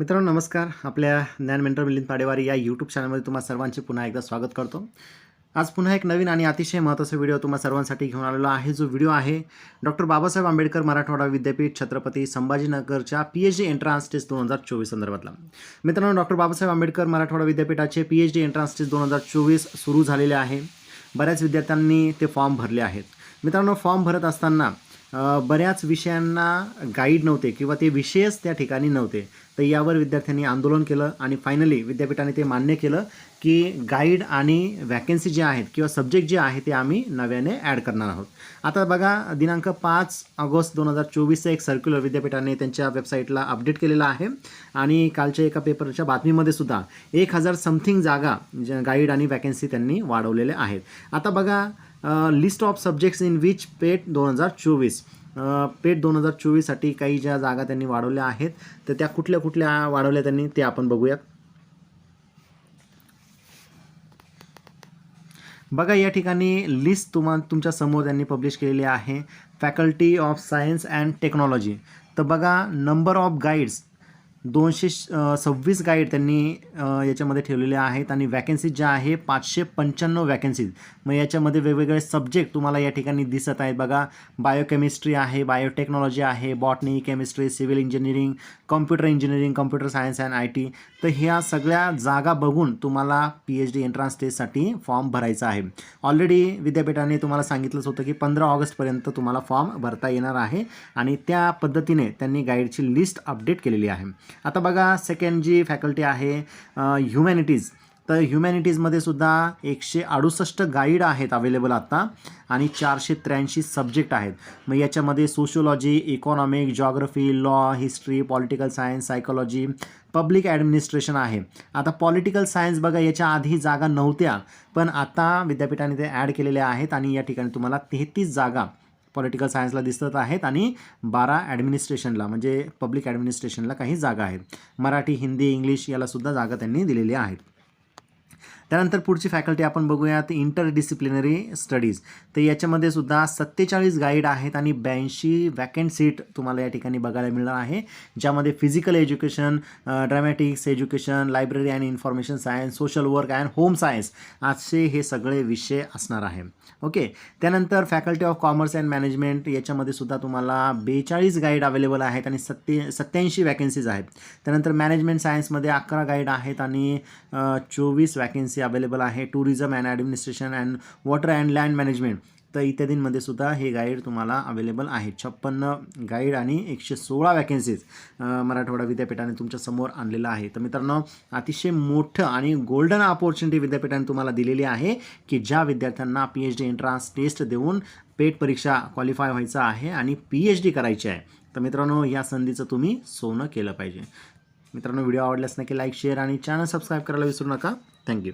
मित्रांनो नमस्कार. आपल्या ज्ञान मेंटर मिलिंद पाडेवारी या यूट्यूब चॅनलमध्ये तुम्हा सर्वांचे पुन्हा एकदा स्वागत करतो. आज पुन्हा एक नवीन आणि अतिशय महत्त्वाचा व्हिडिओ तुम्हा सर्वांसाठी घेऊन आलेलो आहे. जो व्हिडिओ आहे डॉक्टर बाबासाहेब आंबेडकर मराठवाडा विद्यापीठ Chhatrapati संभाजीनगरच्या P H D entrance test दोन हजार चोवीस संदर्भातला. मित्रांनो डॉक्टर बाबासाहेब आंबेडकर मराठवाडा विद्यापीठाचे P H D entrance test दोन हजार चोवीस सुरू झालेले आहे. बऱ्याच विद्यार्थ्यांनी ते फॉर्म भरले आहेत. मित्रांनो फॉर्म भरत असताना बऱ्याच विषयांना गाईड नव्हते किंवा ते विषयच त्या ठिकाणी नव्हते. तर यावर विद्यार्थ्यांनी आंदोलन केलं आणि फायनली विद्यापीठाने ते मान्य केलं की गाईड आणि वॅकन्सी जे आहेत किंवा सब्जेक्ट जे आहे ते आम्ही नव्याने ॲड करणार आहोत. आता बघा दिनांक पाच ऑगस्ट दोन हजार चोवीसचं एक सर्क्युलर विद्यापीठाने त्यांच्या वेबसाईटला अपडेट केलेला आहे. आणि कालच्या एका पेपरच्या बातमीमध्ये सुद्धा एक हजार समथिंग जागा ज्या गाईड आणि वॅकन्सी त्यांनी वाढवलेल्या आहेत. आता बघा list of subjects in which PET दोन हजार चोवीस. पेट दोन हजार चोवीससाठी काही ज्या जागा त्यांनी वाढवल्या आहेत तर त्या कुठल्या कुठल्या वाढवल्या त्यांनी ते आपण बघूयात. बघा या ठिकाणी लिस्ट तुम्हा तुमच्यासमोर त्यांनी पब्लिश केलेली आहे. Faculty of science and technology तर बघा नंबर ऑफ गाईड्स दोनशे सव्वीस गाईड त्यांनी याच्यामध्ये ठेवलेले आहेत आणि वॅकन्सीज ज्या आहे पाचशे पंच्याण्णव वॅकन्सीज मग याच्यामध्ये वेगवेगळे सब्जेक्ट तुम्हाला या ठिकाणी दिसत आहेत. बघा बायोकेमिस्ट्री आहे बायोटेक्नॉलॉजी आहे botany chemistry civil engineering computer engineering computer science and I T तर ह्या सगळ्या जागा बघून तुम्हाला पी एच डी एंट्रान्स टेस्टसाठी फॉर्म भरायचा आहे. ऑलरेडी विद्यापीठाने तुम्हाला सांगितलंच होतं की पंधरा ऑगस्टपर्यंत तुम्हाला फॉर्म भरता येणार आहे आणि त्या पद्धतीने त्यांनी गाईडची लिस्ट अपडेट केलेली आहे. आता बघा सेकंड जी फॅकल्टी आहे ह्युमॅनिटीज तर ह्युमॅनिटीजमध्ये सुद्धा एकशे अडुसष्ट गाईड आहेत अवेलेबल आत्ता आणि चारशे त्र्याऐंशी सब्जेक्ट आहेत. मग याच्यामध्ये sociology economic geography law history political science psychology public administration आहे. आता पॉलिटिकल सायन्स बघा याच्या आधी जागा नव्हत्या पण आता विद्यापीठाने ते ॲड केलेल्या आहेत आणि या ठिकाणी तुम्हाला तेहतीस जागा पॉलिटिकल सायन्सला दिसत आहेत आणि बारा ॲडमिनिस्ट्रेशनला म्हणजे पब्लिक ॲडमिनिस्ट्रेशनला काही जागा आहेत. मराठी हिंदी इंग्लिश याला सुद्धा जागा त्यांनी दिलेल्या आहेत. त्यानंतर पुढची फॅकल्टी आपण बघूयात इंटर डिसिप्लिनरी स्टडीज तर याच्यामध्ये सुद्धा सत्तेचाळीस गाईड आहेत आणि ब्याऐंशी वॅकंट सीट तुम्हाला या ठिकाणी बघायला मिळणार आहे ज्यामध्ये physical education dramatics education library and information science social work and home science असे हे सगळे विषय असणार आहे. ओके त्यानंतर faculty of commerce and management याच्यामध्ये सुद्धा तुम्हाला बेचाळीस गाईड अवेलेबल आहेत आणि सत्ते सत्याऐंशी वॅकन्सीज आहेत. त्यानंतर मॅनेजमेंट सायन्समध्ये अकरा गाईड आहेत आणि चोवीस वॅकन्सी अवेलेबल आहे tourism and administration and water and land management तर इत्यादींमध्ये सुद्धा हे गाईड तुम्हाला अवेलेबल आहे. छप्पन्न गाईड आणि एकशे सोळा वॅकन्सीज मराठवाडा विद्यापीठाने तुमच्यासमोर आणलेलं आहे. तर मित्रांनो अतिशय मोठं आणि गोल्डन ऑपॉर्च्युनिटी विद्यापीठाने तुम्हाला दिलेली आहे की ज्या विद्यार्थ्यांना P H D entrance test देऊन पेट परीक्षा क्वालिफाय व्हायचं आहे आणि पी एच डी करायची आहे. तर मित्रांनो या संधीचं तुम्ही सोनं केलं पाहिजे. मित्रांनो व्हिडिओ आवडल्यास नक्की लाईक शेअर आणि चॅनल सबस्क्राईब करायला विसरू नका. थँक्यू